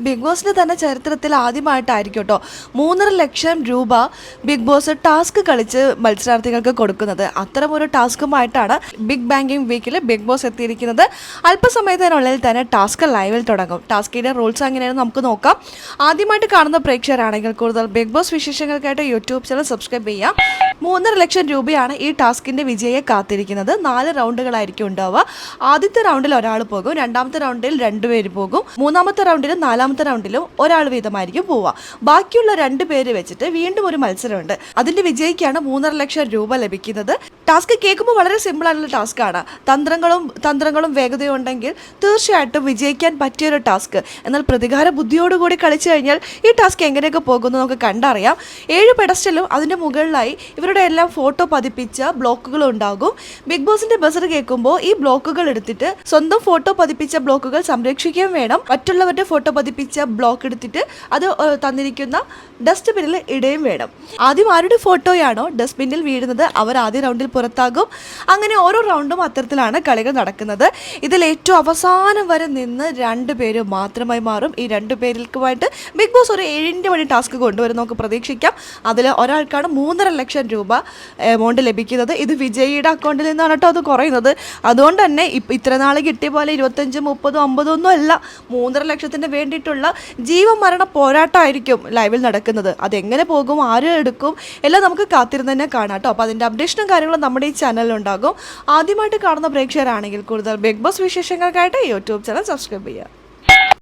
Big ബോസിന്റെ തന്നെ ചരിത്രത്തിൽ ആദ്യമായിട്ടായിരിക്കും കേട്ടോ. മൂന്നര ലക്ഷം രൂപ ബിഗ് ബോസ് ടാസ്ക് കളിച്ച് മത്സരാർത്ഥികൾക്ക് കൊടുക്കുന്നത്. അത്തരം ഒരു ടാസ്കുമായിട്ടാണ് ബിഗ് ബാങ്കിങ് വീക്കിൽ ബിഗ് ബോസ് എത്തിയിരിക്കുന്നത്. അല്പസമയത്തിനുള്ളിൽ തന്നെ ടാസ്ക് ലൈവിൽ തുടങ്ങും. ടാസ്കിന്റെ റൂൾസ് അങ്ങനെയാണ് നമുക്ക് നോക്കാം. ആദ്യമായിട്ട് കാണുന്ന പ്രേക്ഷകരാണെങ്കിൽ കൂടുതൽ ബിഗ് ബോസ് വിശേഷങ്ങൾക്കായിട്ട് യൂട്യൂബ് ചാനൽ സബ്സ്ക്രൈബ് ചെയ്യാം. മൂന്നര ലക്ഷം രൂപയാണ് ഈ ടാസ്കിന്റെ വിജയെ കാത്തിരിക്കുന്നത്. നാല് റൗണ്ടുകളായിരിക്കും ഉണ്ടാവുക. ആദ്യത്തെ റൗണ്ടിൽ ഒരാൾ പോകും രണ്ടാമത്തെ റൗണ്ടിൽ രണ്ടുപേര് പോകും മൂന്നാമത്തെ റൗണ്ടിലും നാലാമത്തെ റൗണ്ടിലും ഒരാൾ വീതമായിരിക്കും പോവുക. ബാക്കിയുള്ള രണ്ട് പേര് വെച്ചിട്ട് വീണ്ടും ഒരു മത്സരമുണ്ട്. അതിന്റെ വിജയിക്കാണ് മൂന്നര ലക്ഷം രൂപ ലഭിക്കുന്നത്. ടാസ്ക് കേൾക്കുമ്പോൾ വളരെ സിമ്പിൾ ആയിട്ടുള്ള ടാസ്ക്കാണ് തന്ത്രങ്ങളും തന്ത്രങ്ങളും വേഗതയും ഉണ്ടെങ്കിൽ തീർച്ചയായിട്ടും വിജയിക്കാൻ പറ്റിയൊരു ടാസ്ക് എന്നാൽ പ്രതികാര ബുദ്ധിയോടുകൂടി കളിച്ചു കഴിഞ്ഞാൽ ഈ ടാസ്ക് എങ്ങനെയൊക്കെ പോകുന്നു നമുക്ക് കണ്ടറിയാം. ഏഴ് പെഡസ്റ്റലും അതിന്റെ മുകളിലായി ഇവരുടെ എല്ലാം ഫോട്ടോ പതിപ്പിച്ച ബ്ലോക്കുകൾ ഉണ്ടാകും. ബിഗ് ബോസിന്റെ ബസർ കേൾക്കുമ്പോൾ ഈ ബ്ലോക്കുകൾ എടുത്തിട്ട് സ്വന്തം ഫോട്ടോ പതിപ്പിച്ച ബ്ലോക്കുകൾ സംരക്ഷിക്കുകയും വേണം. മറ്റുള്ളവരുടെ ഫോട്ടോ പതിപ്പിച്ച ബ്ലോക്ക് എടുത്തിട്ട് അത് തന്നിരിക്കുന്ന ഡസ്റ്റ്ബിന്നിൽ ഇടുകയും വേണം. ആദ്യം ആരുടെ ഫോട്ടോയാണോ ഡസ്റ്റ്ബിന്നിൽ വീഴുന്നത്. അവർ ആദ്യ റൗണ്ടിൽ പുറത്താകും. അങ്ങനെ ഓരോ റൗണ്ടും അത്തരത്തിലാണ് കളികൾ നടക്കുന്നത്. ഇതിൽ ഏറ്റവും അവസാനം വരെ നിന്ന് രണ്ട് പേര് മാത്രമായി മാറും. ഈ രണ്ട് പേരിൽക്കുമായിട്ട് ബിഗ് ബോസ് ഒരു ഏഴിന്റെ മണി ടാസ്ക് കൊണ്ടുവരും നമുക്ക് പ്രതീക്ഷിക്കാം. അതിൽ ഒരാൾക്കാണ് മൂന്നര ലക്ഷം രൂപ എമൗണ്ട് ലഭിക്കുന്നത്. ഇത് വിജയിയുടെ അക്കൗണ്ടിൽ നിന്നാണ് കേട്ടോ അത് കുറയുന്നത്. അതുകൊണ്ട് തന്നെ ഇപ്പം ഇത്ര നാൾ കിട്ടിയ പോലെ ഇരുപത്തഞ്ച് മുപ്പതും അമ്പതും ഒന്നും അല്ല. മൂന്നര ലക്ഷത്തിന് വേണ്ടിയിട്ടുള്ള ജീവൻ മരണ പോരാട്ടമായിരിക്കും ലൈവിൽ നടക്കുന്നത്. അതെങ്ങനെ പോകും ആര് എടുക്കും എല്ലാം നമുക്ക് കാത്തിരുന്ന് തന്നെ കാണാം കേട്ടോ. അപ്പോൾ അതിന്റെ അപ്ഡേഷനും കാര്യങ്ങളും നമ്മുടെ ഈ ചാനലിലുണ്ടാകും ആദ്യമായിട്ട് കാണുന്ന പ്രേക്ഷകരാണെങ്കിൽ കൂടുതൽ ബിഗ് ബോസ് വിശേഷങ്ങൾക്കായിട്ട് യൂട്യൂബ് ചാനൽ സബ്സ്ക്രൈബ് ചെയ്യുക.